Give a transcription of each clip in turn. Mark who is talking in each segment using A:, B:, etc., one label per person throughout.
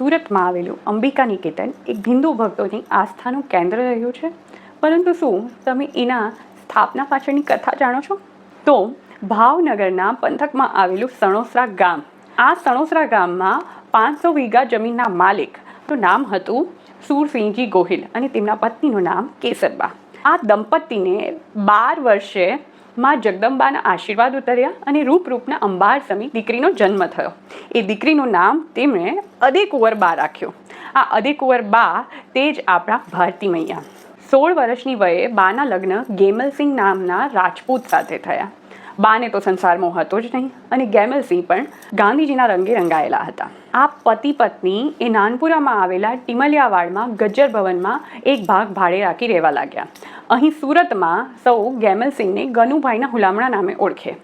A: સુરતમાં આવેલું અંબિકા નિકેતન એક હિન્દુ ભક્તોની આસ્થાનું કેન્દ્ર રહ્યું છે. પરંતુ શું તમે એના સ્થાપના પાછળની કથા જાણો છો? તો ભાવનગરના પંથકમાં આવેલું સણોસરા ગામ. આ સણોસરા ગામમાં પાંચસો વીઘા જમીનના માલિકનું નામ હતું સુરસિંહજી ગોહિલ અને તેમના પત્નીનું નામ કેસરબા. આ દંપતીને બાર વર્ષે માં જગદંબાના આશીર્વાદ ઉતર્યા અને રૂપરૂપના અંબાર સમી દીકરીનો જન્મ થયો. એ દીકરીનું નામ તેમણે અદેકુંવર બા રાખ્યું. આ અદેકુંવર બા તે જ આપણા ભારતી મૈયા. સોળ વર્ષની વયે બાના લગ્ન ગેમલસિંહ નામના રાજપૂત સાથે થયા. બાને તો સંસારમાં હતો જ નહીં. અને ગેમલસિંહ પણ ગાંધીજીના રંગે રંગાયેલા હતા. આ પતિ પત્ની એ નાનપુરામાં આવેલા ટિમલિયાવાડમાં ગજ્જર ભવનમાં એક ભાગ ભાડે રાખી રહેવા લાગ્યા. અહીં સુરતમાં સૌ ગેમલસિંહને ગનુભાઈના હુલામણા નામે ઓળખે.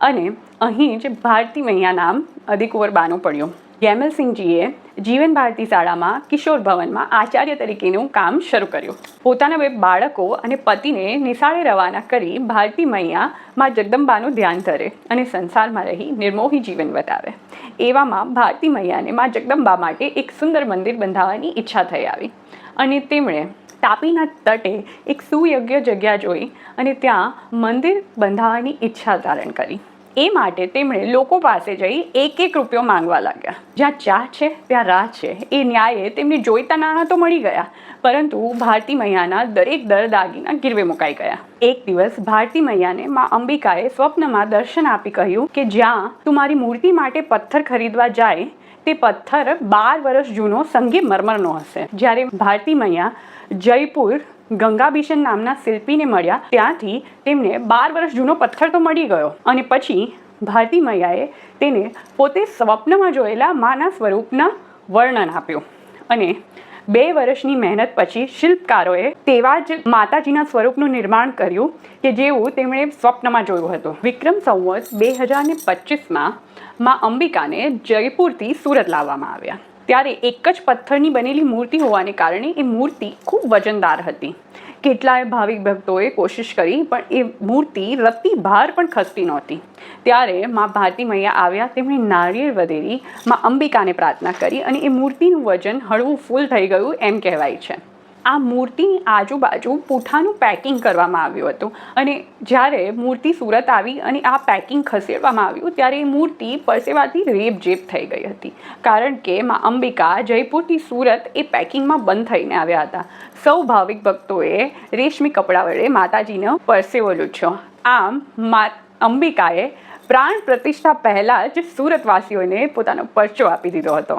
A: અને અહીં જ ભારતી મૈયા નામ અધિકુંવર બાનું પડ્યું. ગેમલસિંહજીએ જીવન ભારતી શાળામાં કિશોર ભવનમાં આચાર્ય તરીકેનું કામ શરૂ કર્યું. પોતાના બે બાળકો અને પતિને નિશાળે રવાના કરી ભારતી મૈયા માં જગદંબાનું ધ્યાન ધરે અને સંસારમાં રહી નિર્મોહી જીવન બતાવે એવામાં ભારતી મૈયાને માં જગદંબા માટે એક સુંદર મંદિર બંધાવવાની ઈચ્છા થઈ આવી. અને તેમણે તાપીના તટે એક સુયોગ્ય જગ્યા જોઈ અને ત્યાં મંદિર બંધાવવાની ઈચ્છા ધારણ કરી. એ માટે તેમણે લોકો પાસે જઈ એક એક રૂપિયો માંગવા લાગ્યા. જ્યાં ચા છે, ત્યાં રાહ છે. એ ન્યાયે તેમને જોઈતા નાણાં તો મળી ગયા, પરંતુ ભારતી મૈયાના દરેક દર દાગીના ગીરવે મુકાઈ ગયા. એક દિવસ ભારતી મૈયાને માં અંબિકાએ સ્વપ્નમાં દર્શન આપી કહ્યું કે જ્યાં તું મારી મૂર્તિ માટે પથ્થર ખરીદવા જાય, તે પથ્થર બાર વર્ષ જૂનો સંગે મરમરનો હશે. જ્યારે ભારતી મૈયા જયપુર ગંગાબિશન નામના શિલ્પીને મળ્યા. ત્યાંથી તેમને બાર વર્ષ જૂનો પથ્થર તો મળી ગયો. અને પછી ભારતી મૈયાએ તેને પોતે સ્વપ્નમાં જોયેલા માના સ્વરૂપના વર્ણન આપ્યું. અને બે વર્ષની મહેનત પછી શિલ્પકારોએ તેવા જ માતાજીના સ્વરૂપનું નિર્માણ કર્યું કે જેવું તેમણે સ્વપ્નમાં જોયું હતું. વિક્રમ સંવત બે હજાર ને પચીસમાં માં અંબિકાને જયપુરથી સુરત લાવવામાં આવ્યા. ત્યારે એક જ પથ્થરની બનેલી મૂર્તિ હોવાને કારણે એ મૂર્તિ ખૂબ વજનદાર હતી. કેટલાય ભાવિક ભક્તોએ કોશિશ કરી, પણ એ મૂર્તિ રત્તી ભાર પણ ખસતી નહોતી. ત્યારે મા ભારતી મૈયા આવ્યા, તેમણે નારિયેળ વધેરી મા અંબિકાને પ્રાર્થના કરી અને એ મૂર્તિનું વજન હળવું ફૂલ થઈ ગયું એમ કહેવાય છે. આ મૂર્તિની આજુબાજુ પૂઠાનું પેકિંગ કરવામાં આવ્યું હતું. અને જ્યારે મૂર્તિ સુરત આવી અને આ પેકિંગ ખસેડવામાં આવ્યું, ત્યારે એ મૂર્તિ પરસેવાથી રેપજેપ થઈ ગઈ હતી. કારણ કે મા અંબિકા જયપુરથી સુરત એ પેકિંગમાં બંધ થઈને આવ્યા હતા. સૌ ભાવિક ભક્તોએ રેશમી કપડાં વડે માતાજીનો પરસેવો લૂછ્યો. આમ મા અંબિકાએ પ્રાણ પ્રતિષ્ઠા પહેલાં જ સુરતવાસીઓને પોતાનો પરચો આપી દીધો હતો.